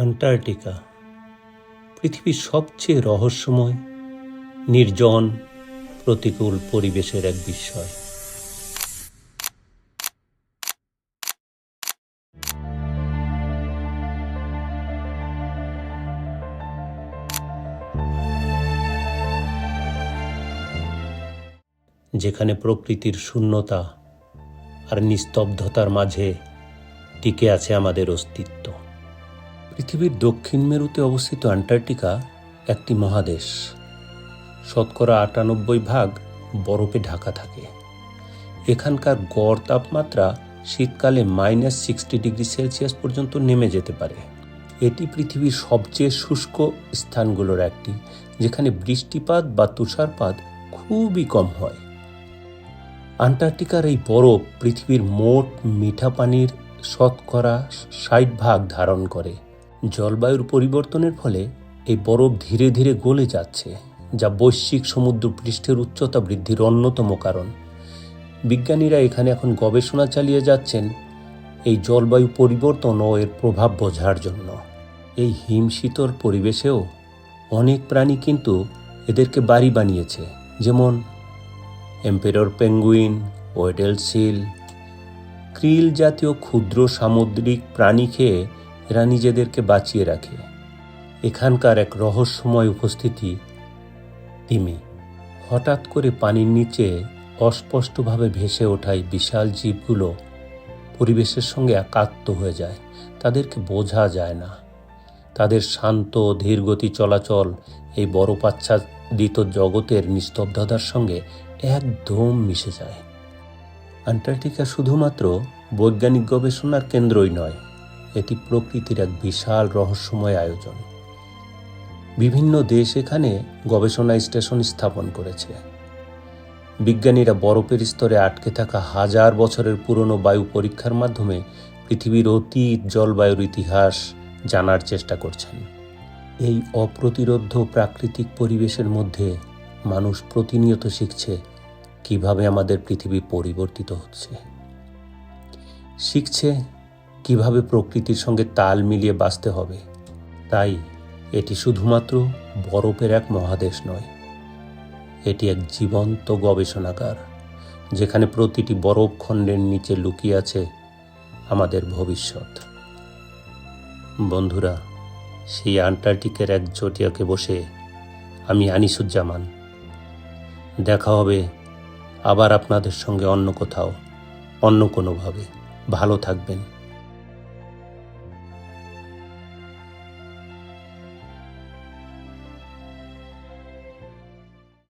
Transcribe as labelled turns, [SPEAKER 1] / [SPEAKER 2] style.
[SPEAKER 1] Antarctica, পৃথিবীর সবচেয়ে রহস্যময়, নির্জন, প্রতিকূল পরিবেশের এক বিস্ময়। যেখানে প্রকৃতির শূন্যতা আর নিস্তব্ধতার মাঝে টিকে আছে আমাদের অস্তিত্ব। পৃথিবীর দক্ষিণ মেরুতে অবস্থিত আন্টার্কটিকা একটি মহাদেশ। শতকরা আটানব্বই ভাগ বরফে ঢাকা থাকে। এখানকার গড় তাপমাত্রা শীতকালে মাইনাস সিক্সটি ডিগ্রি সেলসিয়াস পর্যন্ত নেমে যেতে পারে। এটি পৃথিবীর সবচেয়ে শুষ্ক স্থানগুলোর একটি, যেখানে বৃষ্টিপাত বা তুষারপাত খুবই কম হয়। আন্টার্কটিকার এই বরফ পৃথিবীর মোট মিঠা পানির শতকরা ষাট ভাগ ধারণ করে। জলবায়ুর পরিবর্তনের ফলে এই বরফ ধীরে ধীরে গলে যাচ্ছে, যা বৈশ্বিক সমুদ্র পৃষ্ঠের উচ্চতা বৃদ্ধির অন্যতম কারণ। বিজ্ঞানীরা এখানে এখন গবেষণা চালিয়ে যাচ্ছেন এই জলবায়ু পরিবর্তন ও এর প্রভাব বোঝার জন্য। এই হিমশীতল পরিবেশেও অনেক প্রাণী কিন্তু এদেরকে বাড়ি বানিয়েছে, যেমন emperor penguin, Weddell seal. Krill জাতীয় ক্ষুদ্র সামুদ্রিক প্রাণী খেয়ে এরা নিজেদেরকে বাঁচিয়ে রাখে। এখানকার এক রহস্যময় উপস্থিতি তিমি। হঠাৎ করে পানির নিচে অস্পষ্টভাবে ভেসে ওঠায় বিশাল জীবগুলো পরিবেশের সঙ্গে একাত্ম হয়ে যায়। তাদেরকে বোঝা যায় না। তাদের শান্ত, ধীরগতি চলাচল এই বরফাচ্ছাদিত জগতের নিস্তব্ধতার সঙ্গে একদম মিশে যায়। আন্টার্কটিকা শুধুমাত্র বৈজ্ঞানিক গবেষণার কেন্দ্রই নয় এটি প্রকৃতির এক বিশাল রহস্যময় আয়োজন। বিভিন্ন দেশ এখানে গবেষণা স্টেশন স্থাপন করেছে। বিজ্ঞানীরা বরফের স্তরে আটকে থাকা হাজার বছরের পুরনো বায়ু পরীক্ষার মাধ্যমে পৃথিবীর অতীত জলবায়ুর ইতিহাস জানার চেষ্টা করছেন। এই অপ্রতিরোধ্য প্রাকৃতিক পরিবেশের মধ্যে মানুষ প্রতিনিয়ত শিখছে কীভাবে আমাদের পৃথিবী পরিবর্তিত হচ্ছে। শিখছে কীভাবে প্রকৃতির সঙ্গে তাল মিলিয়ে বাঁচতে হবে? তাই এটি শুধুমাত্র বরফের এক মহাদেশ নয়, এটি এক জীবন্ত গবেষণাগার, যেখানে প্রতিটি বরফ খণ্ডের নিচে লুকিয়ে আছে আমাদের ভবিষ্যৎ। বন্ধুরা, সেই আন্টার্কটিকের এক জটিয়াকে বসে আমি আনিসুজ্জামান। দেখা হবে আবার আপনাদের সঙ্গে অন্য কোথাও, অন্য কোনোভাবে। ভালো থাকবেন।